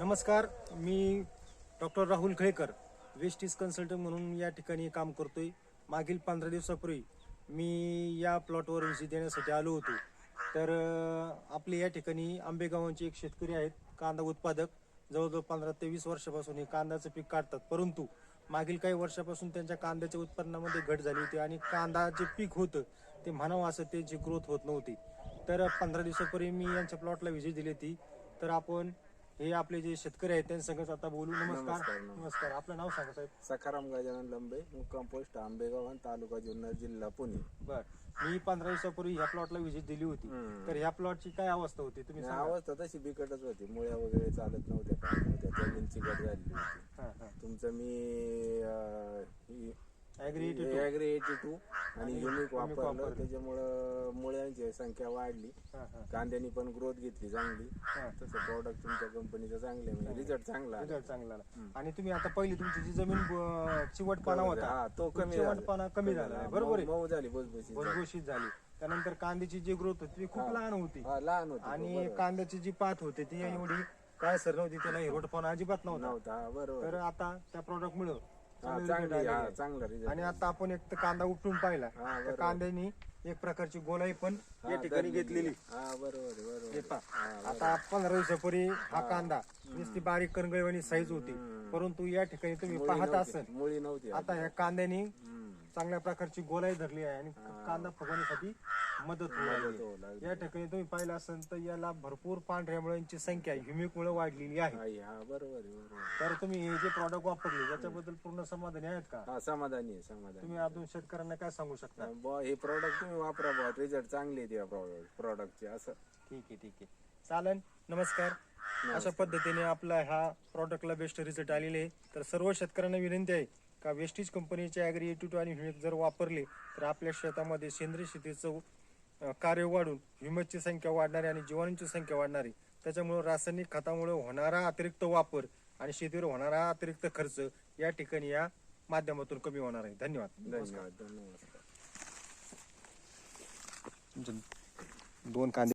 नमस्कार मी डॉक्टर राहुल खळेकर वेस्ट इज कन्सल्टंट म्हणून या ठिकाणी काम करतोय. मागील पंधरा दिवसापूर्वी मी या प्लॉटवर विजिट देण्यासाठी आलो होतो. तर आपले या ठिकाणी आंबेगावांचे एक शेतकरी आहेत कांदा उत्पादक. जवळजवळ पंधरा ते वीस वर्षापासून हे कांद्याचं पीक काढतात. परंतु मागील काही वर्षापासून त्यांच्या कांद्याच्या उत्पन्नामध्ये घट झाली होती आणि कांदा जे पीक होतं ते म्हणावं असं त्याची ग्रोथ होत नव्हती. तर पंधरा दिवसापूर्वी मी यांच्या प्लॉटला व्हिजिट दिली होती. तर आपण हे आपले जे शेतकरी आहेत त्यांच्यासंगच आता बोलू नमस्कार नमस्कार, नमस्कार. नमस्कार आपलं नाव सांगा साहेब सखाराम गजानन लंबे मुक्काम पोस्ट आंबेगाव आणि तालुका जुन्नर जिल्हा पुणे बर मी पंधरा दिवसापूर्वी ह्या प्लॉटला व्हिजिट दिली होती हम्म. तर ह्या प्लॉटची काय अवस्था होती तुम्ही सांगा. अवस्था तशी बिकटच होती मुळ्या वगैरे चालत नव्हत्या काय नव्हत्या जमीन चिकट झालेली होती हा, हा. तुमचं मी Agri 82. ऍग्री एटी टू आणि युनिक वापरलं. त्याच्यामुळं मुळ्यांची संख्या वाढली. कांद्यानी पण ग्रोथ घेतली चांगली. तसं. प्रॉडक्ट तुमच्या कंपनीचं चांगले म्हणजे रिझल्ट चांगला. रिझल्ट चांगला आला. आणि तुम्ही आता पहिली तुमची जी जमीन ब- चिवटपणा होता हा तो कमी चिवटपणा कमी झाला. आहे. बरोबर आहे. मऊ झाली भुसभुशीत झाली. भरघोषित झाली. त्यानंतर कांद्याची जी ग्रोथ होती ती खूप लहान होती. हा लहान होती. आणि. कांद्याची जी पात होती ती एवढी काय सर नव्हती त्याला हिरवटपणा अजिबात नव्हता. नव्हता. हा, बरोबर. तर आता त्या प्रॉडक्ट मुळे चांगली हा चांगला रिझल्ट आणि आता आपण एक तर कांदा उपटून पाहिला. हा, त्या बरोबर. कांद्यानी एक प्रकारची गोलाई पण या ठिकाणी. घेतलेली. हा बरोबर आहे, बरोबर हे आहे. पहा. हा, आता पंधरा दिवसापूर्वी हा कांदा. नुसती बारीक करंगळवाणी साईज होती. परंतु या ठिकाणी तुम्ही मुळी पाहत नव्हती, असाल. मुळी नव्हती. आता ह्या कांद्यानी हम्म. चांगल्या प्रकारची गोलाई धरली आहे आणि कांदा फुगवण्यासाठी मदत होऊ लागली. या ठिकाणी तुम्ही पाहिलं असेल तर याला भरपूर पांढऱ्या मुळ्यांची संख्या ह्युमिक मुळे वाढलेली आहे. आई, हा बरोबर आहे, बरोबर आहे. तर तुम्ही हे जे प्रॉडक्ट वापरले त्याच्याबद्दल पूर्ण समाधानी आहेत का? हा समाधानी आहे समाधानी तुम्ही अजून शेतकऱ्यांना काय सांगू शकता? हा, बुवा, हे प्रॉडक्ट तुम्ही वापरा बुवा रिझल्ट चांगले आहेत या प्रॉडक्टचे असं. ठीक आहे ठीक आहे. चालन नमस्कार. अशा पद्धतीने आपला ह्या प्रॉडक्टला बेस्ट रिझल्ट आलेले आहे. तर सर्व शेतकऱ्यांना विनंती आहे का वेस्टीज कंपनीचे ॲग्री टू आणि ह्युमिक जर वापरले तर आपल्या शेतामध्ये सेंद्रिय शेतीचं कार्य वाढून ह्युमसची संख्या वाढणारी आणि जीवाणूंची संख्या वाढणारी त्याच्यामुळे रासायनिक खतामुळे होणारा अतिरिक्त वापर आणि शेतीवर होणारा अतिरिक्त खर्च या ठिकाणी या माध्यमातून कमी होणार आहे. धन्यवाद. धन्यवाद धन्यवाद. दोन कांदे